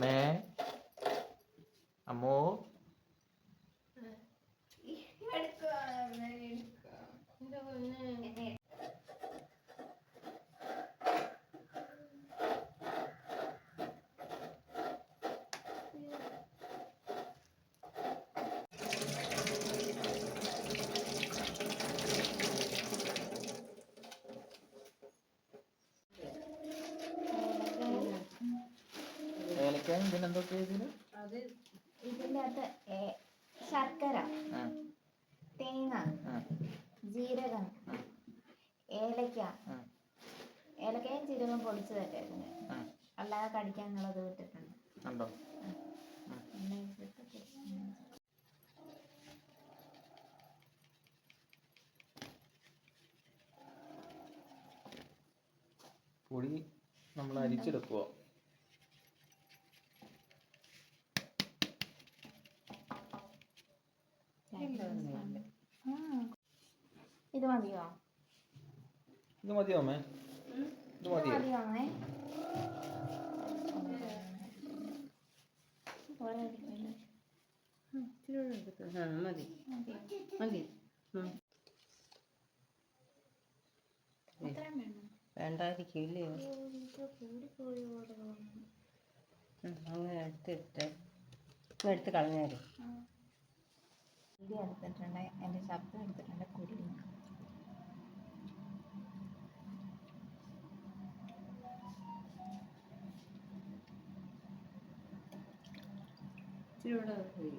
没 ഏലക്കായ ഇതിനെന്തൊക്കെ ഇതിന് അത് ഇതിന്റെ അകത്ത് ഏ- ശർക്കര ആ. തേങ്ങ ആ. ജീരകം ഏലക്ക ആ. ഏലക്കയും ജീരകം പൊടിച്ചതല്ലേ ഇതിന് ആ. അല്ലാതെ കടിക്കാനുള്ളത് ഉള്ളത് ഉണ്ടോ? പിന്നെ ഇതിട്ട് പൊടിച്ച് പൊടി നമ്മൾ അരിച്ചെടുക്കുവോ? ഇത് മതിയോ? ഇത് മതിയോ അമ്മേ? ഇത് മതിയോ? അമ്മേ മതി മതി ഉം. അത്രയും വേണോ? വേണ്ടാതിരിക്കില്ലേ? അയ്യോ, ഇത് കൂടിപ്പോയി പോലെ തോന്നുന്നു. ഉം, അങ്ങനെ എടുത്തിട്ട് എടുത്ത് കളഞ്ഞാൽ കുരുടി എടുത്തിട്ടുണ്ട് എന്റെ ശബ്ദം എടുത്തിട്ടുണ്ട് ഇച്ചിരി കൂടെ പോയി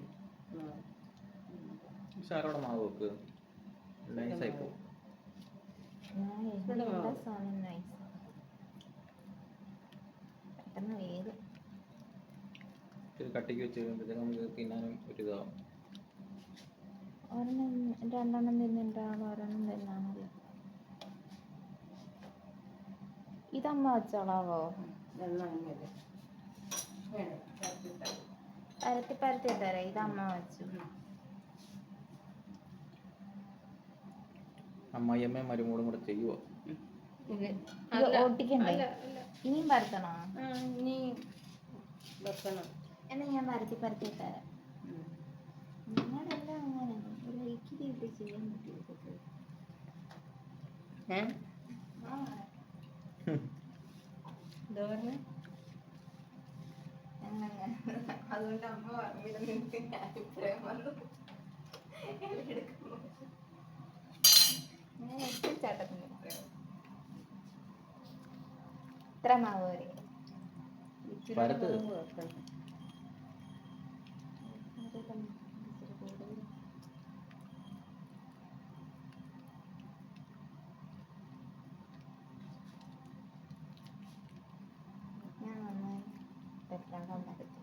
മാവ് വെക്ക്. നൈസായി പോകും കട്ടിക്ക് വെച്ച് കഴിയുമ്പോഴത്തേക്ക് നമുക്ക് തിന്നാനും ഒരു ഇതാവും. ഒരെണ്ണം രണ്ടെണ്ണം തിന്നിട്ടാണ് ഒരെണ്ണം തിന്നാ മതി. ഇതമ്മ വെച്ചോളാവോ? പരത്തി പരത്തി തരാം ഇതമ്മ വെച്ചു. അമ്മായിയമ്മയും മരുമോളും കൂടെ ചെയ്യുവോ? ഓട്ടിക്കണ്ടേ. ഇനിയും പരത്തണോ? ഇനി വെക്കണം. എന്നാ ഞാൻ പരത്തി പരത്തി തരാം ഉം. നിങ്ങളെല്ലാം അങ്ങനെ ഇക്കിരി ഇട്ട് ചെയ്യാൻ പറ്റുമോ ഏ? എന്താ പറഞ്ഞേ? അതുകൊണ്ട് അമ്മ പറഞ്ഞില്ല നിനക്ക് ഞാൻ ഇത്രയും വന്നു. ഞാൻ എട്ട് ചട്ടത്തിന് ഇത്ര മാവ് വരെ. ഇച്ചിരി. കൂടെ വെക്കണം. ഞാൻ നന്നായി തെറ്റാതെ പരത്തി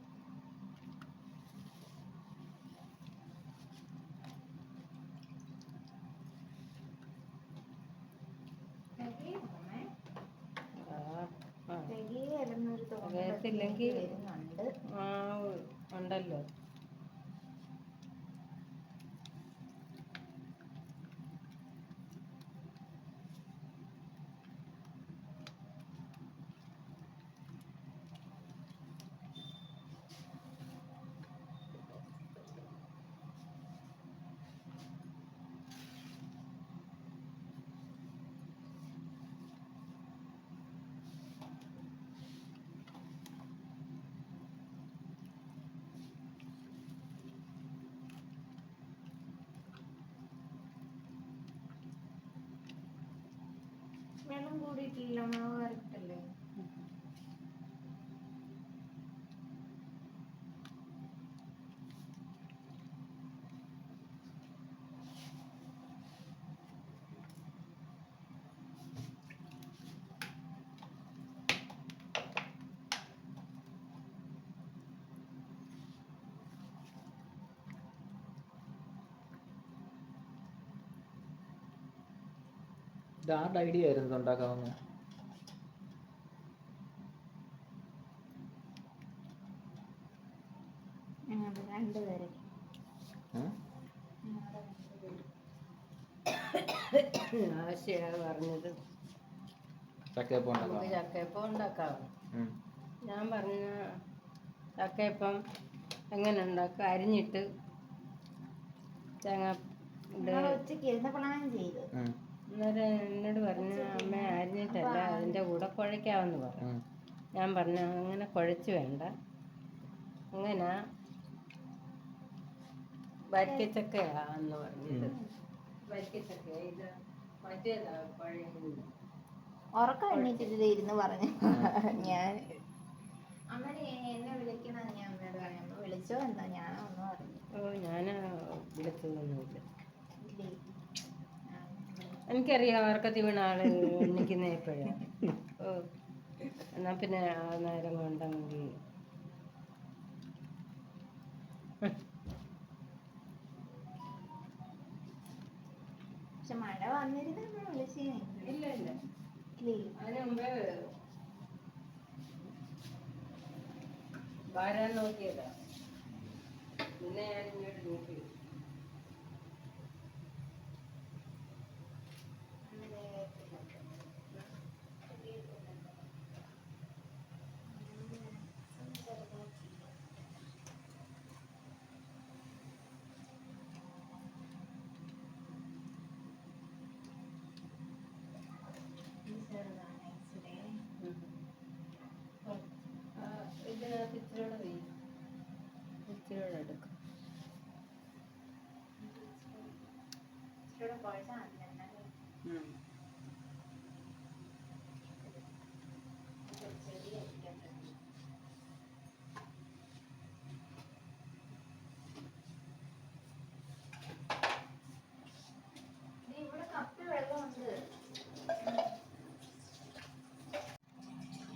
ആ, ആ. ഉണ്ടല്ലോ. വെള്ളം കൂടിയിട്ടില്ല മാവ് കറക്റ്റല്ലേ ഇത് ആരുടെ ഐഡിയ ആയിരുന്നു ഇത് ഉണ്ടാക്കാവുന്നത് ഞങ്ങളുടെ രണ്ടുപേരെ ഉം? ഞങ്ങളുടെ രണ്ടുപേര് ആശയാണ് പറഞ്ഞത്. ചക്കയപ്പം നമുക്ക് ഉണ്ടാക്കാം ചക്കയപ്പം ഉണ്ടാക്കാം. ഉം. ഞാൻ പറഞ്ഞ ചക്കയപ്പം എങ്ങനെ ഉണ്ടാക്കുക അരിഞ്ഞിട്ട് തേങ്ങ ഉച്ചയ്ക്ക് ഇരുന്നപ്പോഴാണ് ചെയ്തത്. ഉം. അന്നേരം എന്നോട് പറഞ്ഞു അമ്മ അരിഞ്ഞിട്ടല്ല അതിന്റെ കൂടെ കുഴയ്ക്കാമെന്ന് പറഞ്ഞു. ഞാൻ പറഞ്ഞു അങ്ങനെ കുഴച്ച് വേണ്ട. അങ്ങനെ വരിക്കച്ചക്കയാന്ന് പറഞ്ഞത് വരിക്കച്ചക്ക ഇത് മറ്റേതാ കുഴയുന്നത് ഉറക്കം എണ്ണീറ്റിട്ട് ഇരുന്ന് പറഞ്ഞു. ഞാൻ അമ്മ എന്നെ വിളിക്കണത് ഞാൻ അമ്മയോട് പറഞ്ഞു അമ്മ വിളിച്ചോ? എന്താ ഞാനോ ഒന്നും അറിഞ്ഞു ഓ ഞാൻ വിളിച്ചതൊന്നുമില്ല. എനിക്കറിയാം ഉറക്കത്തിൽ വീണ ആൾ എണ്ണിക്കുന്ന എപ്പോഴാ. ഓ എന്നാ പിന്നെ ആ നേരം കൊണ്ടെങ്കിൽ പക്ഷെ മഴ വന്നിരുന്നു അമ്മ വിളിച്ചേ. ഇല്ല ഇല്ല. അതിന് മുമ്പേ വരാൻ നോക്കിയതാ. പിന്നെ ഞാൻ ഇങ്ങോട്ട് നോക്കി ഇതിനകത്ത് ഇച്ചിരിയോടെ വെയ് ഇച്ചിരിയോടെ എടുക്കും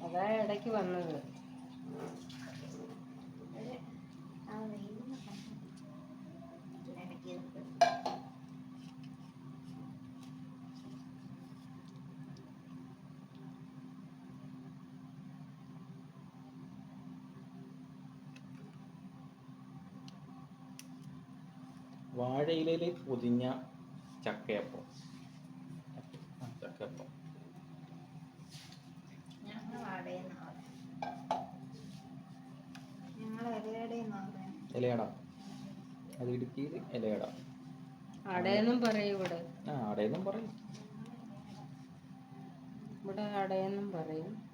അതാ ഇടയ്ക്ക് വന്നത് ഒരു ആ വെയിലിന് ഇടയ്ക്ക് ഇതൊക്കെ വാഴയിലയിൽ പൊതിഞ്ഞ ചക്കയപ്പം. ചക്കയപ്പം. ഇലയട അത് ഇടുക്കിയിൽ ഇലയട. അടയെന്നും പറയും ഇവിടെ. ആ അടയെന്നും പറയും. ഇവിടെ അടയെന്നും പറയും.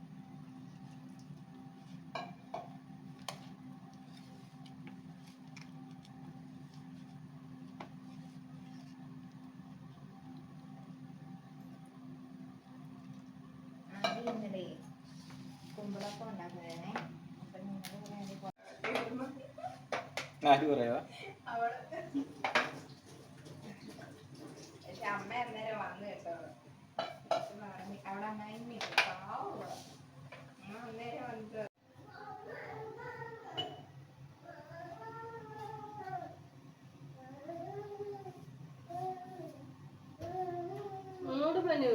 ആദ്യം ഇന്നലെ കുമ്പിളപ്പം ഉണ്ടാക്കുന്നതേ അപ്പൊ ഞങ്ങൾ പക്ഷെ അമ്മ അന്നേരം വന്നു കേട്ടോ. പറഞ്ഞ് അവിടെ പാവം അമ്മ അന്നേരം വന്നിട്ട് അങ്ങോട്ട് പനു